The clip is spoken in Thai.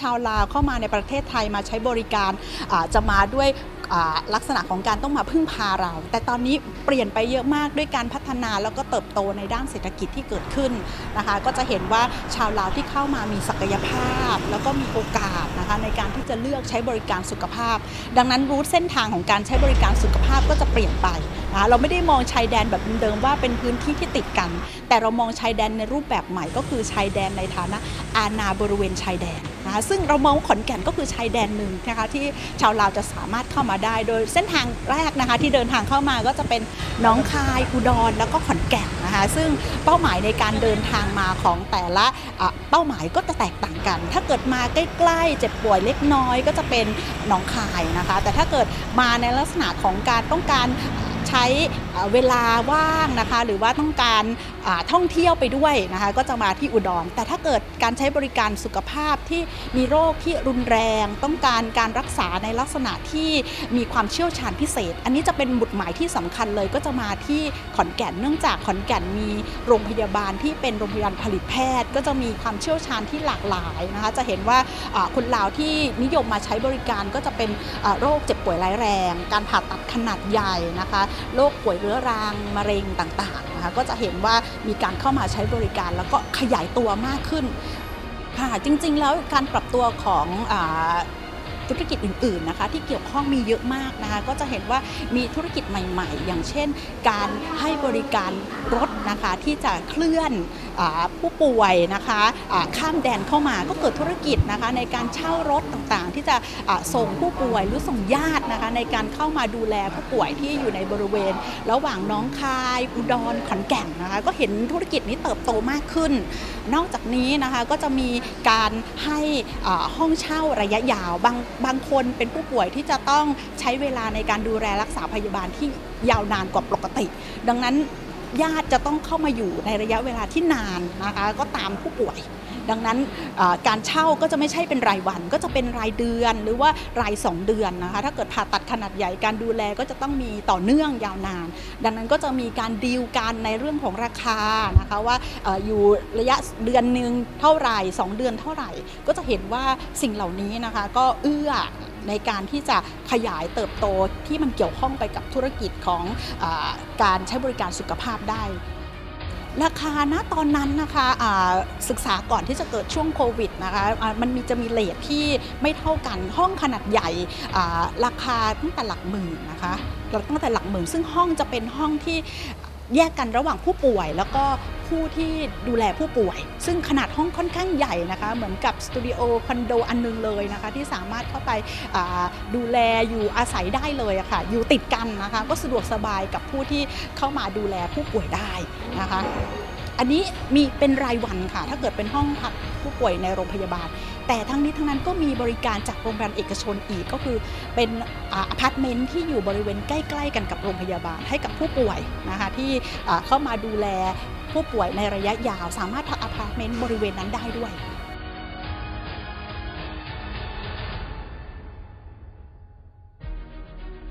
ชาวลาวเข้ามาในประเทศไทยมาใช้บริการจะมาด้วยลักษณะของการต้องมาพึ่งพาเรา แต่ตอนนี้เปลี่ยนไปเยอะมากด้วยการพัฒนาแล้วก็เติบโตในด้านเศรษฐกิจที่เกิดขึ้นนะคะ ก็จะเห็นว่าชาวลาวที่เข้ามามีศักยภาพ แล้วก็มีโอกาสนะคะในการที่จะเลือกใช้บริการสุขภาพ ดังนั้นรูทเส้นทางของการใช้บริการสุขภาพก็จะเปลี่ยนไปนะคะเราไม่ได้มองชายแดนแบบเดิมว่าเป็นพื้นที่ที่ติดกัน แต่เรามองชายแดนในรูปแบบใหม่ก็คือชายแดนในฐานะอาณาบริเวณชายแดน นะคะซึ่งเรามองว่าขอนแก่นก็คือชายแดนหนึ่งนะคะที่ชาวลาวจะสามารถเข้ามาได้ โดยเส้นทางแรกนะคะที่เดินทางเข้ามาก็จะเป็นหน้องคายอุดรแล้วก็ขอนแก่นนะคะซึ่งเป้าหมายในการเดินทางมาของแต่ละะเป้าหมายก็จะแตกต่างกัน ถ้าเกิดมาใกล้ๆเจ็บป่วยเล็กน้อย ก็จะเป็นหนองคายนะคะ แต่ถ้าเกิดมาในลักษณะของการต้องการ ใช้เวลาว่างนะคะ หรือว่าต้องการท่องเที่ยวไปด้วยนะคะ ก็จะมาที่อุดร แต่ถ้าเกิดการใช้บริการสุขภาพที่มีโรคที่รุนแรง ต้องการการรักษาในลักษณะที่มีความเชี่ยวชาญพิเศษ อันนี้จะเป็นบุตรหมายที่สำคัญเลย ก็จะมาที่ขอนแก่นเนื่องจากขอนแก่นมีโรงพยาบาลที่เป็นโรงพยาบาลผลิตแพทย์ ก็จะมีความเชี่ยวชาญที่หลากหลายนะคะ จะเห็นว่าคนลาวที่นิยมมาใช้บริการก็จะเป็นโรคเจ็บป่วยร้ายแรง การผ่าตัดขนาดใหญ่นะคะโรคป่วยเรื้อรังมะเร็งต่างๆนะคะก็จะเห็นว่ามีการเข้ามาใช้บริการแล้วก็ขยายตัวมากขึ้นค่ะจริงๆ แล้วการปรับตัวของอธุรกิจอื่นๆนะคะที่เกี่ยวข้องมีเยอะมากนะคะก็จะเห็นว่ามีธุรกิจใหม่ๆ อย่างเช่น การให้บริการรถ นะคะที่จะเคลื่อนผู้ป่วยนะคะข้ามแดนเข้ามาก็เกิดธุรกิจนะคะในการเช่ารถต่างๆ ที่จะส่งผู้ป่วยหรือส่งญาตินะคะในการเข้ามาดูแลผู้ป่วยที่อยู่ในบริเวณ ระหว่างน้องคายอุดรขอนแก่นนะคะก็เห็นธุรกิจนี้เติบโตมากขึ้น นอกจากนี้นะคะก็จะมีการให้ห้องเช่าระยะยาวบางบางคนเป็นผู้ป่วยที่จะต้องใช้เวลาในการดูแลรักษาพยาบาลที่ยาวนานกว่าปกติ ดังนั้น ญาติจะต้องเข้ามาอยู่ในระยะเวลาที่นานนะคะก็ตามผู้ป่วย ดังนั้นการเช่าก็จะไม่ใช่เป็นรายวัน ก็จะเป็นรายเดือนหรือว่าราย 2 เดือนนะคะถ้าเกิดผ่าตัดขนาดใหญ่การดูแลก็จะต้องมีต่อเนื่องยาวนาน ดังนั้นก็จะมีการดีลกันในเรื่องของราคานะคะว่าอออยู่ระยะเดือนหนึ่งเท่าไหร่ 2 เดือนเท่าไหร่ ก็จะเห็นว่าสิ่งเหล่านี้นะคะก็เอื้อ ในการที่จะขยายเติบโตที่มันเกี่ยวข้องไปกับธุรกิจของอการใช้บริการสุขภาพได้ราคาณตอนนั้นนะคะศึกษาก่อนที่จะเกิดช่วงโควิดนะคะมันมีจะมีเลทที่ไม่เท่ากันห้องขนาดใหญ่ราคาตั้งแต่หลักหมื่นนะคะตั้งแต่หลักหมื่น ซึ่งห้องจะเป็นห้องที่แยกกันระหว่างผู้ป่วยแล้วก็ ผู้ที่ดูแลผู้ป่วย ซึ่งขนาดห้องค่อนข้างใหญ่นะคะ เหมือนกับสตูดิโอคอนโดอันนึงเลยนะคะ ที่สามารถเข้าไปดูแลอยู่อาศัยได้เลยะค่ะ อยู่ติดกันนะคะ ก็สะดวกสบายกับผู้ที่เข้ามาดูแลผู้ป่วยได้นะคะอันนี้มีเป็นรายวันค่ะ ถ้าเกิดเป็นห้องพักผู้ป่วยในโรงพยาบาล แต่ทั้งนี้ทั้งนั้นก็มีบริการจากโรงพยาบาลเอกชนอีกก็คือเป็นอพาร์ตเมนต์ที่อยู่บริเวณใกล้ ๆ กันกับโรงพยาบาลให้กับผู้ป่วยนะคะที่เข้ามาดูแล ผู้ป่วยในระยะยาว สามารถพักอพาร์ตเมนต์บริเวณนั้นได้ด้วย